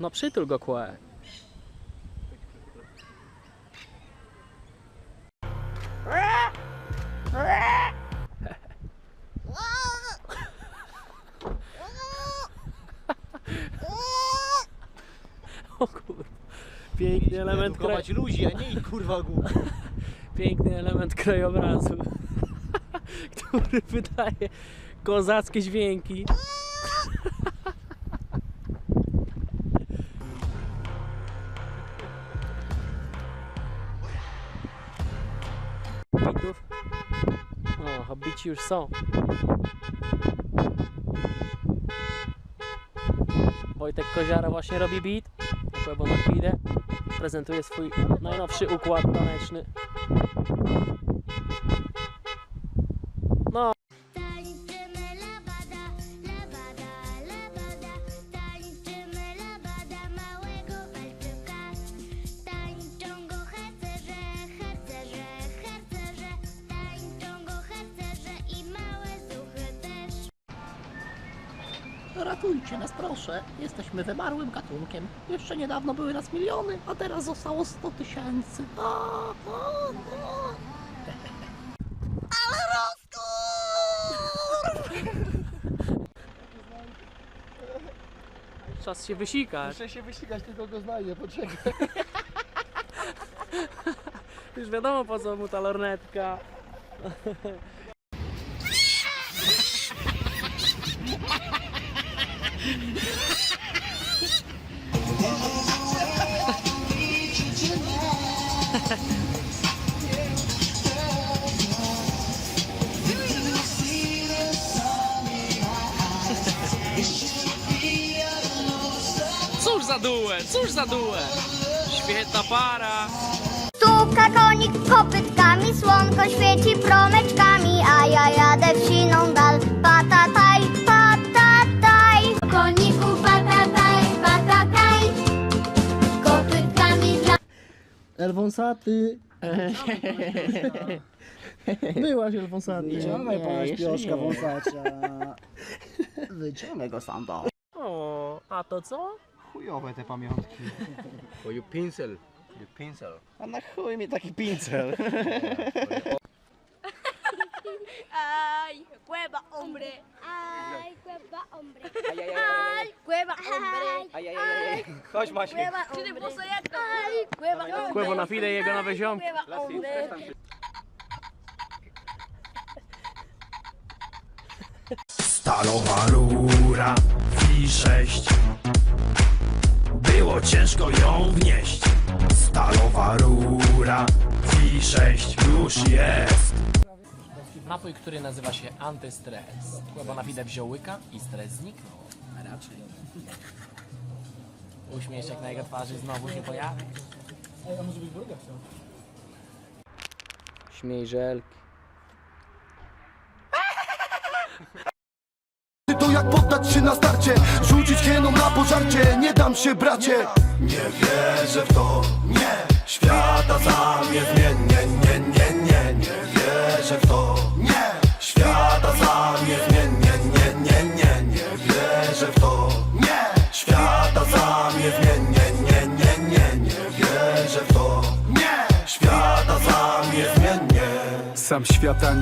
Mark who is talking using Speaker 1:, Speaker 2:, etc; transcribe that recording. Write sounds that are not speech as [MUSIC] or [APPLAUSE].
Speaker 1: No przytul go kłe. Piękny element, kraj...
Speaker 2: Ludzi, a nie ich kurwa głupie. [LAUGHS]
Speaker 1: Piękny element krajobrazu, [LAUGHS] który wydaje kozackie dźwięki. [LAUGHS] Bitów? O, hobbici już są. Wojtek Koziara właśnie robi beat. Na chwilę prezentuje swój najnowszy układ taneczny.
Speaker 3: Ratujcie nas proszę, jesteśmy wymarłym gatunkiem. Jeszcze niedawno były nas miliony, a teraz zostało 100 tysięcy. A, a, a. Ale
Speaker 1: czas się wysikać.
Speaker 2: Muszę się wyścigać, tylko go znajdę, poczekaj.
Speaker 1: Już wiadomo po co mu ta lornetka. Cóż za duet, cóż za duet. Świetna para.
Speaker 4: Stuka konik kopytkami, słonko świeci promyczkami, a ja jadę wsiną
Speaker 3: Elwonsaty. [LAUGHS] Byłaś Elwonsaty.
Speaker 2: Wyciągaj pana śpioszka wąsacza. [LAUGHS]
Speaker 3: Wyciągnę go sam do.
Speaker 1: O, a to co?
Speaker 2: Chujowe te pamiątki.
Speaker 5: You pincel. You pincel.
Speaker 2: A na chuj mi taki pincel. [LAUGHS]
Speaker 6: Ay, cueva, hombre.
Speaker 4: Ay, cueva, hombre.
Speaker 5: Ay, ay,
Speaker 6: Ay, cueva, hombre.
Speaker 5: Ay, ay, ay, ay. Chodź Maciek.
Speaker 6: Cueva, hombre. Ay, cueva, hombre.
Speaker 1: Kłębo na chwilę i jego nowe ziomki.
Speaker 6: Cueva, hombre.
Speaker 7: Stalowa rura V6 Było ciężko ją wnieść Stalowa rura V6 już jest
Speaker 1: Napój, który nazywa się antystres. Kłębo na chwilę wziął łyka i stres zniknął. Raczej. Uśmieszek na jego twarzy znowu się pojawi. Śmiej żelki.
Speaker 7: To jak poddać się na starcie? Rzucić hieną na pożarcie? Nie dam się bracie. Nie wierzę w to, nie. Świata za mnie zmienię Nie, nie, nie, nie wierzę w to, mnie zmienię Nie, nie, nie, nie wierzę w to, nie Świata za mnie zmienię Sam świata nie